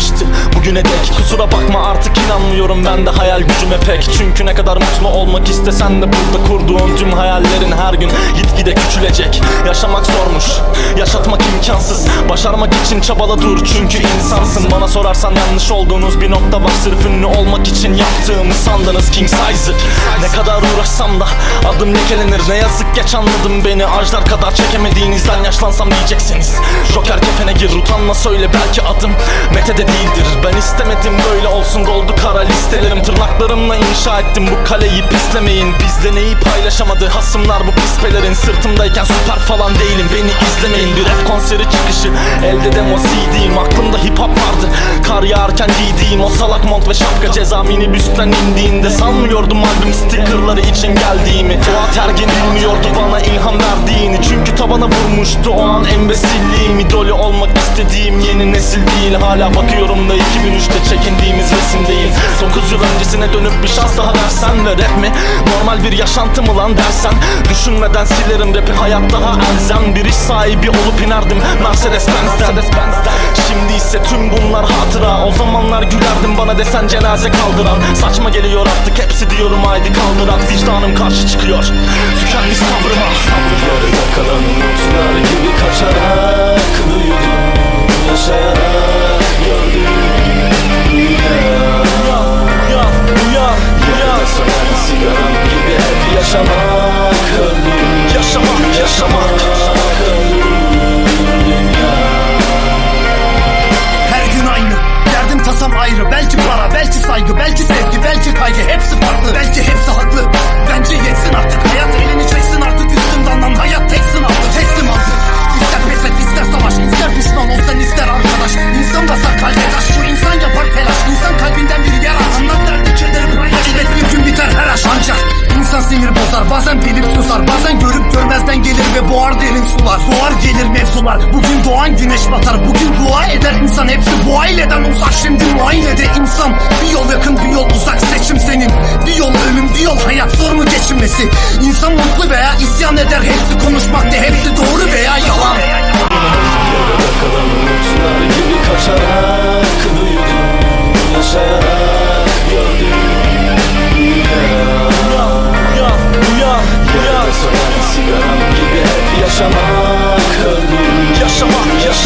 açtı güne dek. Kusura bakma artık inanmıyorum ben de hayal gücüme pek. Çünkü ne kadar mutlu olmak istesen de burada kurduğun tüm hayallerin her gün gitgide küçülecek. Yaşamak zormuş, yaşatmak imkansız. Başarmak için çabala dur çünkü insansın. Bana sorarsan yanlış olduğunuz bir nokta var. Sırf ünlü olmak için yaptığımı sandınız king size'ı Ne kadar uğraşsam da adım lekelenir Ne yazık geç anladım beni. Ajdar kadar çekemediğinizden yaşlansam diyeceksiniz. Joker kefene gir utanma söyle belki adım Mete de değildir. Ben istemedim böyle olsun doldu kara listelerim. Tırnaklarımla inşa ettim bu kaleyi pislemeyin. Bizde neyi paylaşamadı hasımlar bu pispelerin. Sırtımdayken süper falan değilim beni izlemeyin. Bir rap konseri çıkışı elde demo CD'm Aklımda hip hop vardı kar yağarken giydiğim O salak mont ve şapka ceza minibüsten indiğinde Sanmıyordum albüm stickerları için geldiğimi. Fuat Ergin bilmiyordu bana ilham verdiğini. Çünkü tabana vurmuştu o an embesilliğim İdolü olmak istediğim yeni nesil değil. Hala bakıyorum da 2003'te çekindiğimiz resim değil. 9 yıl öncesine dönüp bir şans daha versen ve rap mi? Normal bir yaşantı mı lan dersen? Düşünmeden silerim rapi hayat daha elzem. Bir iş sahibi olup inerdim Mercedes Benz'den Şimdi ise tüm bunlar hatıra. O zamanlar gülerdim bana desen cenaze kaldıran. Saçma geliyor artık hepsi diyorum haydi kaldıran Vicdanım karşı çıkıyor. Tükenmiş sabrıma Yarıda kalan umutlar gibi kaçarak yaşamak Her gün aynı. Derdim tasam ayrı. Belki para, belki saygı, belki sevgi, belki kaygı. Hepsi farklı, belki hepsi haklı. Bence yetsin artık. Hayat elini çeksin artık. Üstümden lan Hayat tek sınavdı, teslim aldı İster pes et, ister savaş ister düşman ol. Sen ister arkadaş. İnsan basar kalbe taş. Şu insan yapar telaş. İnsan kalbinden bir yara. Anlat derdi kederi paylaş Elbet bir gün biter her aşk. Ancak insan sinir bozar. Bazen bilip boğar derin sular Boğar gelir mevzular Bugün doğan güneş batar Bugün dua eder insan Hepsi bu aileden uzak Şimdi muayenede insan Bir yol yakın bir yol uzak Seçim senin Bir yol ölüm bir yol hayat Zor mu geçinmesi İnsan mutlu veya isyan eder Hepsi konuşmakta Hepsi doğru veya yalan umutlar gibi kaçarak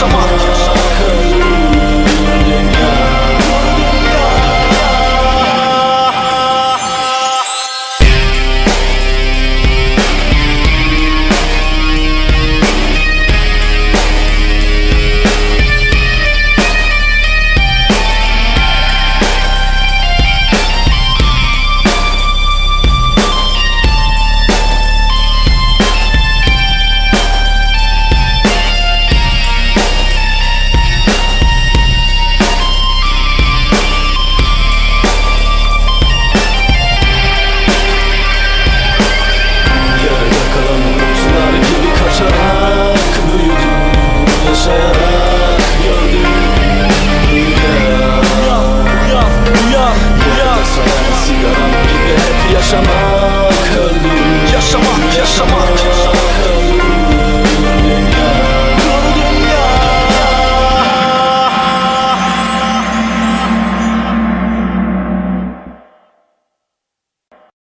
Summer